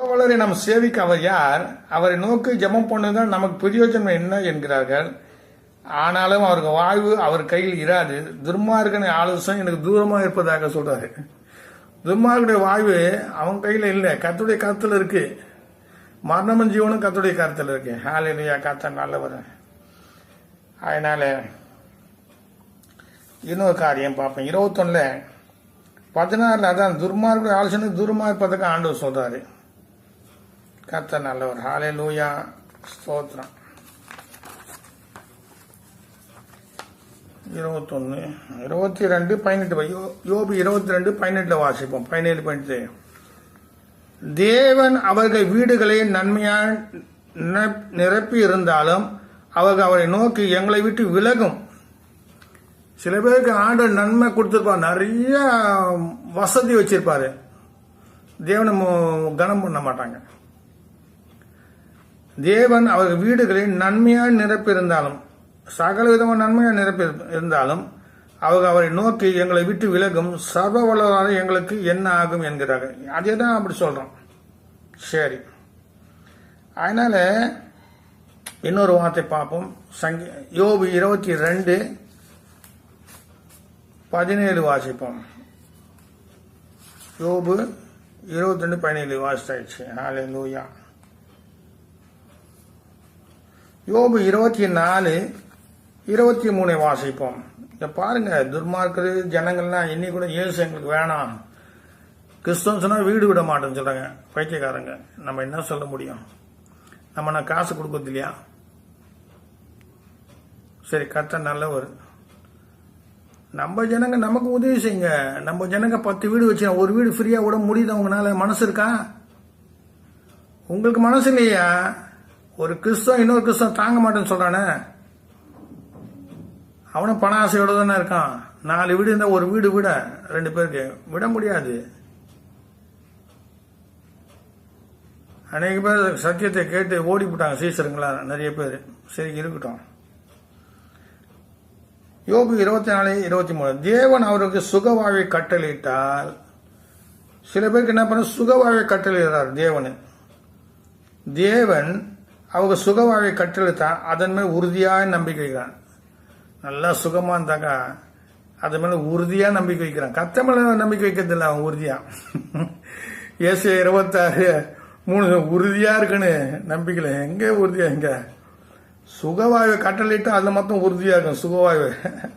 அவரை நாம் சேவிக்க அவர் யார்? அவரை நோக்கி ஜெபம் பண்ணுதான் நமக்கு பிரயோஜனம் என்ன என்கிறார்கள். ஆனாலும் அவருக்கு வாழ்வு அவர் கையில் இராது. துர்மார்கனை ஆலோசனை எனக்கு தூரமாக இருப்பதாக சொல்றாரு. துர்மார்குடைய வாழ்வு அவன் கையில இல்லை. கத்துடைய கருத்தில் இருக்கு. மரணமும் ஜீவனும் கத்துடைய கருத்தில் இருக்கு. ஹாலையா கத்த நல்லவர். அதனால இன்னொரு காரியம் பார்ப்பேன் இருபத்தொன்னுல பதினாறுல அதான் துர்மார்குடைய ஆலோசனை தூரமாக இருப்பதற்கு ஆண்டவர் சொல்றாரு. கத்த நல்லவர். ஹாலே லூயா ஸ்தோத்ரம் இருபத்தொன்னு இருபத்தி ரெண்டு பதினெட்டு. பை- யோபு இருபத்தி ரெண்டு பதினெட்டுல வாசிப்போம். பதினேழு பதினெட்டு. தேவன் அவர்கள் வீடுகளை நன்மையாக நிரப்- நிரப்பி இருந்தாலும் அவர்கள் அவரை நோக்கி எங்களை விட்டு விலகும். சில பேருக்கு ஆண்டு நன்மை கொடுத்துருப்பார். நிறைய வசதி வச்சிருப்பாரு. தேவனை மு- கனம் பண்ண மாட்டாங்க. தேவன் அவர்கள் வீடுகளில் நன்மையாய் நிரப்பியிருந்தாலும் சகல விதமான நன்மையாக நிரப்பி இருந்தாலும் அவர்கள் அவரை நோக்கி எங்களை விட்டு விலகும் சர்வ வல்லவரான எங்களுக்கு என்ன ஆகும் என்கிறார்கள். அதே தான் அப்படி சொல்றோம் சரி. அதனால இன்னொரு வார்த்தை பார்ப்போம். சங்கி யோபு இருபத்தி ரெண்டு பதினேழு வாசிப்போம். யோபு இருபத்தி ரெண்டு பதினேழு வாசித்தாயிடுச்சு ஹாலே லூயா யோபு இருபத்தி நாலு இருபத்தி மூணை வாசிப்போம். இதை பாருங்க துர்மார்க்கு ஜனங்கள்லாம் இன்னி கூட இயேசு எங்களுக்கு வேணாம். கிறிஸ்தவம் வீடு விட மாட்டேன்னு சொல்றாங்க பைத்தியக்காரங்க. நம்ம என்ன சொல்ல முடியும்? நம்ம நான் காசு கொடுக்கறது இல்லையா? சரி கத்த நல்லவர். நம்ம ஜனங்க நமக்கு உதவி செய்யுங்க. நம்ம ஜனங்க பத்து வீடு வச்சு ஒரு வீடு ஃப்ரீயா விட முடியுது அவங்களால மனசு இருக்கா? உங்களுக்கு மனசு இல்லையா? ஒரு கிறிஸ்தவன் இன்னொரு கிறிஸ்தவன் தாங்க மாட்டேன்னு சொல்றானே. அவனும் பண ஆசையோட தானே இருக்கான். நாலு வீடு இருந்தா ஒரு வீடு விட ரெண்டு பேருக்கு விட முடியாது. அநேக பேர் சத்தியத்தை கேட்டு ஓடி போட்டாங்க சீசருங்களா நிறைய பேர். சரி இருக்கட்டும். யோபு இருபத்தி நாலு இருபத்தி மூணு தேவன் அவருக்கு சுகவாழ்வை கட்டளையிட்டால் சில பேருக்கு என்ன பண்ண சுகவாழ்வை கட்டளையிடுறார் தேவன். தேவன் அவங்க சுகவாழ்வை கட்டளித்தா அதன் மேல் உறுதியாக நம்பிக்கை வைக்கிறான். நல்லா சுகமா இருந்தாங்க அது மேல உறுதியா நம்பிக்கை வைக்கிறான். கத்த மேல நம்பிக்கை வைக்கிறதில்ல அவன் உறுதியா. ஏசு இருபத்தாறு மூணு உறுதியா இருக்குன்னு நம்பிக்கல எங்க உறுதியா எங்க? சுகவாய்வை கட்டளையிட்டு அதில் மொத்தம் உறுதியா இருக்கும் சுகவாய்வு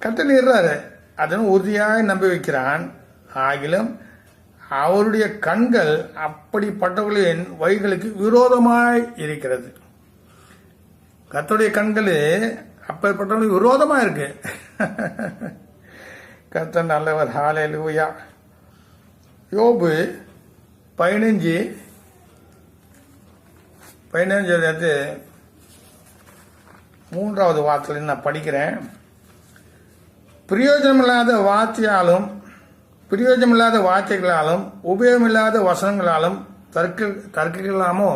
கட்டளையிடுறாரு அதன் உறுதியாக நம்பி வைக்கிறான். ஆகிலும் அவருடைய கண்கள் அப்படிப்பட்டவர்களின் வழிகளுக்கு விரோதமாய் இருக்கிறது. கத்தருடைய கண்கள் அப்பேற்பட்டவங்களுக்கு விரோதமா இருக்கு. கத்த நல்லவர். ஹாலே லூயா யோபு பதினஞ்சு பதினஞ்சு மூன்றாவது வார்த்தையில் நான் படிக்கிறேன். பிரயோஜனமில்லாத வார்த்தையாலும் பிரயோஜனமில்லாத வார்த்தைகளாலும் உபயோகமில்லாத வசனங்களாலும் தர்க்க தர்க்கிக்கலாமோ?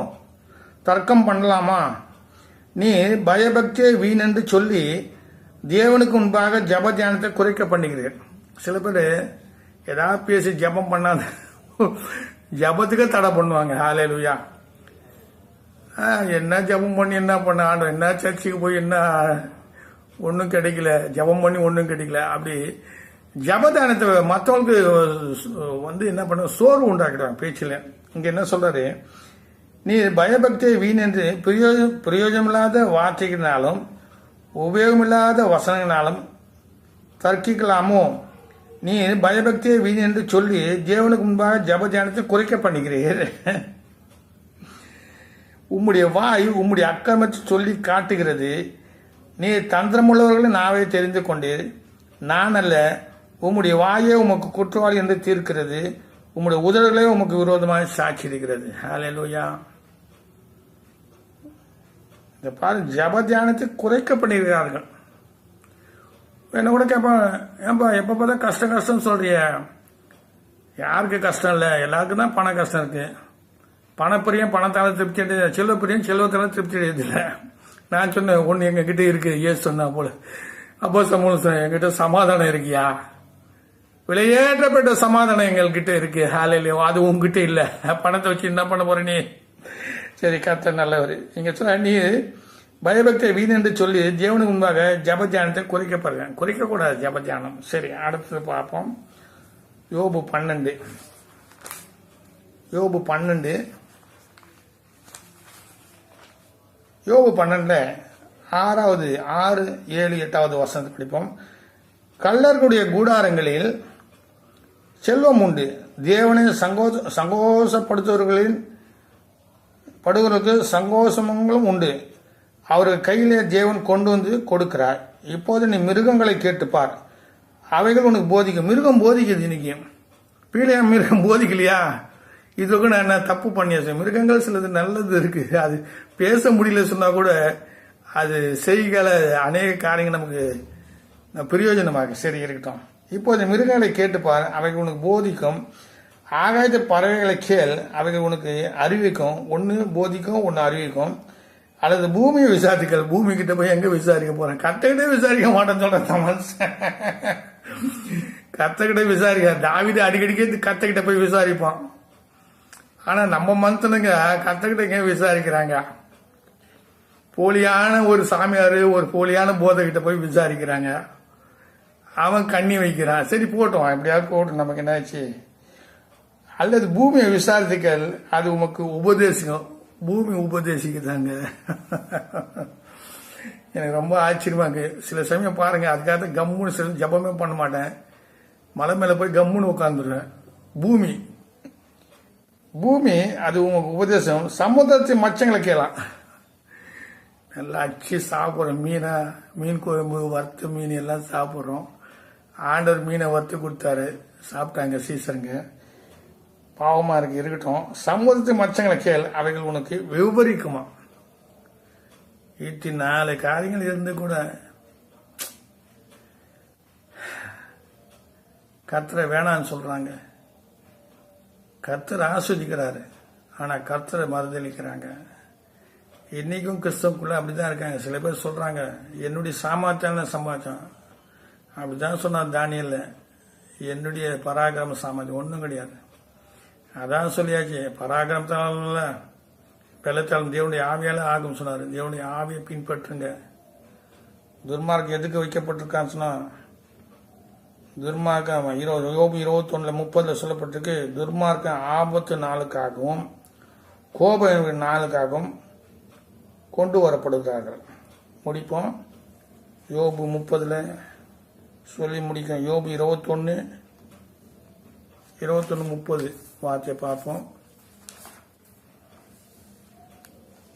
தர்க்கம் பண்ணலாமா? நீ பயபக்தியை வீணென்று சொல்லி தேவனுக்கு முன்பாக ஜப தியானத்தை குறைக்க பண்ணுகிறீர் சில பேர் ஏதாவது பேசி ஜபம் பண்ணாத ஜபத்துக்கே தடை பண்ணுவாங்க. ஹாலே லுயா என்ன ஜபம் பண்ணி என்ன பண்ண? ஆண்டவர் என்ன சர்ச்சுக்கு போய் என்ன? ஒன்றும் கிடைக்கல. ஜபம் பண்ணி ஒன்றும் கிடைக்கல. அப்படி ஜபதானத்தை மற்றவங்களுக்கு வந்து என்ன பண்ண சோர்வு உண்டாக்குறாங்க பேச்சில். இங்க என்ன சொல்றாரு? நீ பயபக்தியை வீணென்று பிரயோஜ பிரயோஜனமில்லாத வார்த்தைகளினாலும் உபயோகமில்லாத வசனங்களாலும் தர்க்கிக்கலாமோ? நீ பயபக்தியை வீண் என்று சொல்லி தேவனுக்கு முன்பாக ஜப தியானத்தை குறைக்க பண்ணுகிறீர் உம்முடைய வாய் உம்முடைய அக்கிரமத்தை சொல்லி காட்டுகிறது. நீ தந்திரமுள்ளவர்களை நாவே தெரிந்து கொண்டீர். நான் அல்ல உம்முடைய வாயே உமக்கு குற்றவாளி என்று தீர்க்கிறது. உம்முடைய உதடுகளே உமக்கு விரோதமாக சாட்சி இருக்கிறது ஹalleluya இந்த பாரு ஜப தியானத்தை குறைக்க பண்ணியிருக்கிறார்கள் என்ன கூட கேட்பான் ஏன்பா எப்போ பார்த்தா கஷ்டம் கஷ்டம் சொல்றிய. யாருக்கு கஷ்டம் இல்லை? எல்லாருக்கும் தான் பண கஷ்டம் இருக்கு. பணப்பிரியம் பணத்தால திருப்தி அடையாது. செல்வப்பிரியம் செல்வத்தால திருப்தி அடையதில்லை நான் சொன்னேன் ஒன்று எங்ககிட்ட இருக்கு. ஏசு சொன்னா போல. அப்போ சமூகம் சொன்னேன் என்கிட்ட சமாதானம் இருக்கியா? விலையேற்றப்பட்ட சமாதானம் எங்கள்கிட்ட இருக்கு. ஹாலையில அது உங்ககிட்ட இல்ல. பணத்தை வச்சு என்ன பண்ண போற நீ? சரி கத்த நல்லவர். நீங்க சொன்ன நீ பயபக்தியை வீண் என்று சொல்லி தேவனுக்கு முன்பாக ஜபத்தியானத்தை குறைக்கப்படுங்க குறைக்கக்கூடாது ஜபத்தியானம். சரி அடுத்தது பார்ப்போம். யோபு பன்னெண்டு. யோபு பன்னெண்டு. யோபு பன்னெண்டு ஆறாவது ஆறு ஏழு எட்டாவது வசனத்தை படிப்போம். கல்லர்களுடைய கூடாரங்களில் செல்வம் உண்டு. தேவனை சங்கோஷ சங்கோஷப்படுத்துவர்களின் படுகிறதுக்கு சங்கோஷங்களும் உண்டு. அவர்கள் கையிலே தேவன் கொண்டு வந்து கொடுக்கிறார். இப்போது நீ மிருகங்களை கேட்டுப்பார். அவைகள் உனக்கு போதிக்கும். மிருகம் போதிக்குது இன்னைக்கு. பீழையா மிருகம் போதிக்கலையா? இதுக்கு நான் என்ன தப்பு பண்ணியாச்சு? மிருகங்கள் சிலது நல்லது இருக்குது அது பேச முடியல சொன்னால் கூட அது செய்கிற அநேக காரியங்கள் நமக்கு பிரயோஜனமாக சரி இருக்கட்டும். இப்போது மிருகங்களை கேட்டுப்பார் அவைகள் உனக்கு போதிக்கும். ஆகாயத்து பறவைகளை கேள் அவைகள் உனக்கு அறிவிக்கும். ஒன்று போதிக்கும் ஒன்று அறிவிக்கும். அல்லது பூமியை விசாரிக்கல் பூமி கிட்ட போய் எங்க விசாரிக்க போறேன்? கத்தைக்கிட்டே விசாரிக்க மாட்டேன்னு சொல்றேன் தமஸ். கத்தக்கிட்ட விசாரிக்க தாவித அடிக்கடிக்கே கத்தக்கிட்ட போய் விசாரிப்பான். ஆனா நம்ம மனுஷனுங்க கத்தக்கிட்ட எங்க விசாரிக்கிறாங்க? போலியான ஒரு சாமியார் ஒரு போலியான போதைகிட்ட போய் விசாரிக்கிறாங்க. அவன் கண்ணி வைக்கிறான். சரி போட்டோம் எப்படியாவது போட்டோம் நமக்கு என்னாச்சு அல்லது பூமியை விசாரித்துக்கள் அது உமக்கு உபதேசிக்கும் பூமி உபதேசிக்குதாங்க. எனக்கு ரொம்ப ஆச்சரியமா இருக்கு. சில சமயம் பாருங்க அதுக்காக கம்முன்னு சில ஜபமே பண்ண மாட்டேன். மலை மேல போய் கம்முன்னு உட்காந்துருவேன் பூமி. பூமி அது உங்களுக்கு உபதேசம். சமுதிரத்து மச்சங்களை கேளாம். நல்லா அச்சு சாப்பிட்றோம். மீனை மீன் குழம்பு வறுத்த மீன் எல்லாம் சாப்பிட்றோம். ஆண்டவர் மீனை வறுத்து கொடுத்தாரு. சாப்பிட்டாங்க சீசனுங்க பாவமா இருக்கு இருக்கட்டும். சமுதிரத்து மச்சங்களை கேள் அவைகள் உனக்கு விபரிக்குமா இத்தி நாலு காரியங்கள் இருந்து கூட கர்த்தரை வேணான்னு சொல்றாங்க. கத்தரை ஆஸ்வதிக்கிறாரு. ஆனா கர்த்தரை மறுதளிக்கிறாங்க. இன்னைக்கும் கிறிஸ்தவக்குள்ள அப்படிதான் இருக்காங்க. சில பேர் சொல்றாங்க என்னுடைய சாமர்த்தியான சமாச்சாரம் அப்படிதான் சொன்னார் தானியல்ல. என்னுடைய பராக்கிரம சாமர்த்தியம் ஒன்றும் கிடையாது. அதான் சொல்லியாச்சு பராக்கிரமத்தால வெள்ளத்தாலும் தேவனுடைய ஆவியால ஆகும் சொன்னார். தேவனுடைய ஆவியை பின்பற்றுங்க. துர்மார்க்கம் எதுக்கு வைக்கப்பட்டிருக்கான்னு சொன்னா துர்மார்க்கம் இருபது யோபு இருபத்தொன்னுல முப்பதுல சொல்லப்பட்டிருக்கு துர்மார்க்கம் ஆபத்து நாளுக்காகவும் கோப நாளுக்காகவும் கொண்டு வரப்படுகிறார்கள். முடிப்போம். யோபு முப்பதுல சொல்லி முடிக்கும். யோபு இருபத்தொன்னு இருபத்தொன்னு முப்பது. வார்த்தையை பார்ப்போம்.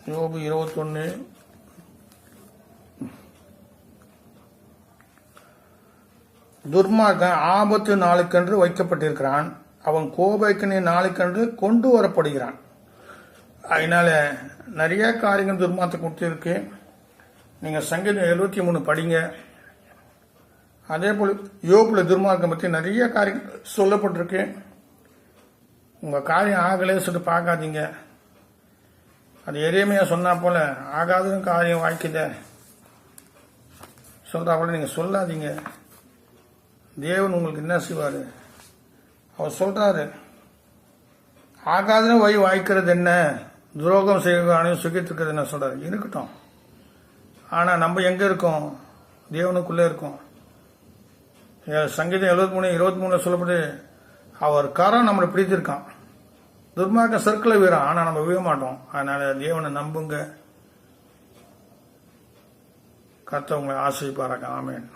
யோபு இருபத்தொன்னு துர்மார்க்கன் ஆபத்து நாளுக்கென்று வைக்கப்பட்டிருக்கிறான். அவன் கோபைக்கனி நாளுக்கென்று கொண்டு வரப்படுகிறான். அதனால நிறைய காரியங்கள் துர்மார்த்தை கொடுத்துருக்கு. நீங்க சங்கீதம் எழுபத்தி மூணு படிங்க. அதே போல் யோபுல துர்மார்க்கம் பற்றி நிறைய காரியங்கள் சொல்லப்பட்டிருக்கு. உங்கள் காரியம் ஆகலே சொல்லிட்டு பார்க்காதீங்க. அது எரியமையாக சொன்னா போல ஆகாதுன்னு காரியம் வாய்க்குத சொல்கிறா போல நீங்கள் சொல்லாதீங்க. தேவன் உங்களுக்கு என்ன செய்வார்? அவர் சொல்கிறாரு ஆகாதுன்னு வை வாய்க்கிறது என்ன? துரோகம் செய்வானையும் சுகித்திருக்கிறது என்ன சொல்கிறார் இருக்கட்டும். ஆனால் நம்ம எங்கே இருக்கோம்? தேவனுக்குள்ளே இருக்கோம். சங்கீதம் எழுபத்தி மூணு இருபத்தி மூணுல சொல்லப்பட்டு அவர் கரம் நம்மளை பிடித்திருக்கான். துர்மார்க்க சர்க்கிளை வீரம் ஆனா நம்ம விழ மாட்டோம். அதனால தேவனை நம்புங்க. கத்தவங்களை உங்களை ஆசிரிப்பாராக்க ஆமேன்.